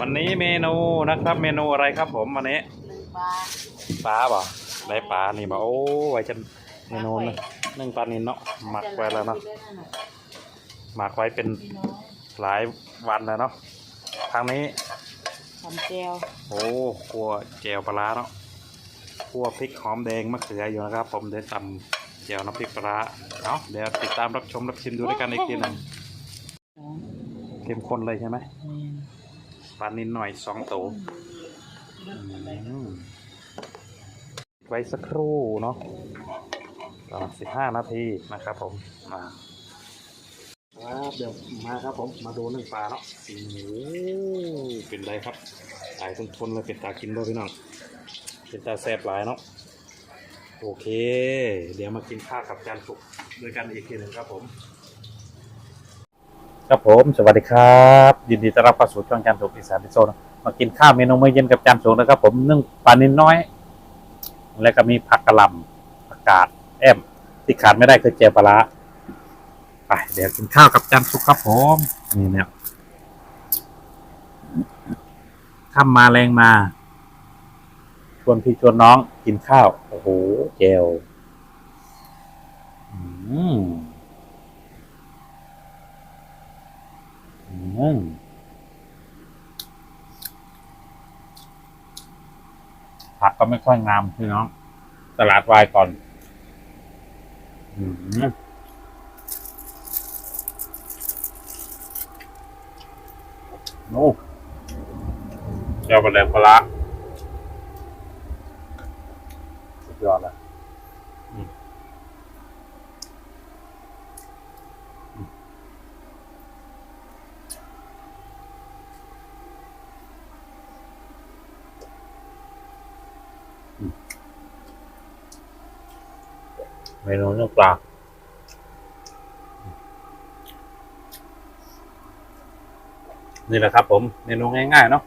วันนี้เมนูนะครับ เมนูอะไรครับผมวันนี้หนึ่งปลาปลาบ่ได้ปลานี่บ่โอ้ไว้จะเมนูนึงนึ่งปลานินเนาะหมักไว้แล้วเนาะหมักไว้เป็นพี่น้องหลายวันแล้วเนาะทางนี้ทำแจวโอ้คั่วแจวปลาร้าเนาะคั่วพริกหอมแดงมะเขืออยู่นะครับ ผมเดี๋ยวตำแจวน้ำพริกปลาร้าเนาะเดี๋ยวติดตามรับชมรับชิมดูด้วยกันอีกทีหนึงน้องเข้มข้นเลยใช่ไหมแม่น ปลานินหน่อยสองตัวไว้สักครู่เนาะประมาณสิบห้านาทีนะครับผมมาครับเดี๋ยวมาครับผมมาดูหนึ่งปลาเนาะโอ้เป็นไรครับหลายทนเลยเป็นตากินด้วยพี่น้องเป็นตาแซ่บหลายเนาะโอเค เดี๋ยวมากินข้าวกับจานสุกด้วยกันอีกทีหนึ่งครับผม ครับผม สวัสดีครับ ยินดีต้อนรับเข้าสู่ช่องจานสุกอีสานพิโซนมากินข้าวเมนูมื้อเย็นกับจานสุกนะครับผมนึ่งปลานินน้อย แล้วก็มีผักกระหล่ำผักกาดแอม ที่ขาดไม่ได้คือเจียวปลาร้าไปเดี๋ยวกินข้าวกับจานสุกครับผมนี่เนี่ยข้ามมาแรงมา ชวนพี่ชวนน้องกินข้าว โอ้โหเจวอืม อืม ผักก็ไม่ค่อยงามพี่น้อง ตลาดวายก่อนอืมโอ้เจ้าประเด็นปลาร้าสุดยอดเลยอืม เมนูเนื้อปลานี่แหละครับผมเมนูง่ายๆเนาะ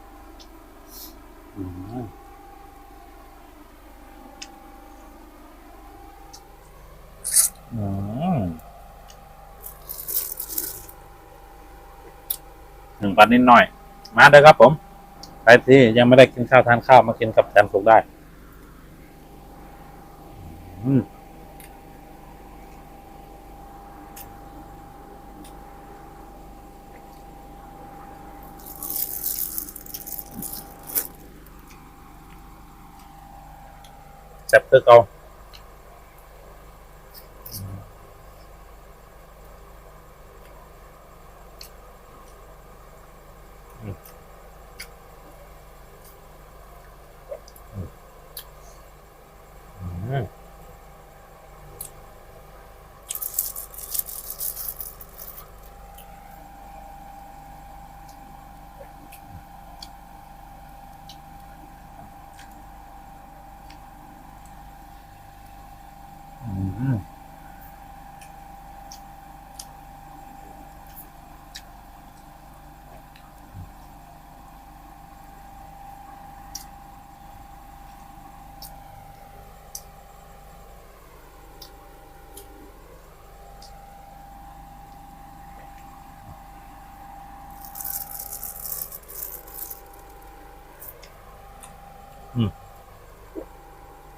หนึ่งปันนิดหน่อย มาเด้อครับผม ใครที่ยังไม่ได้กินข้าวทานข้าวมากินกับจานสุกได้ อืมแซ่บ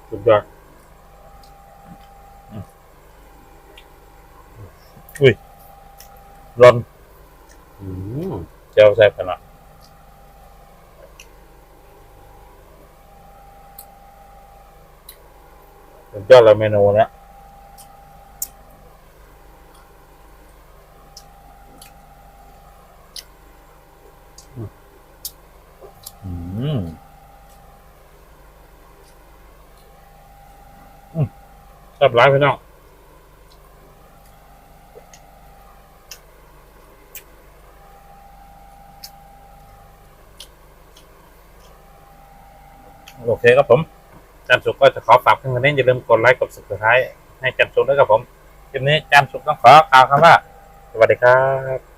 สุดยอดอืมอุ้ยร้อนอืมเจ้าแซ่บขนาดสุดยอดเลยเมนูเนี้ยอืม ชอบร้านพี่น้องโอเคครับผมจันสุกก็จะขอฝากเพื่อนคนนี้อย่าลืมกดไลค์กด subscribe ให้จันสุกด้วยครับผมคลิปนี้จันสุกต้องขอกล่าวคำว่า สวัสดีครับ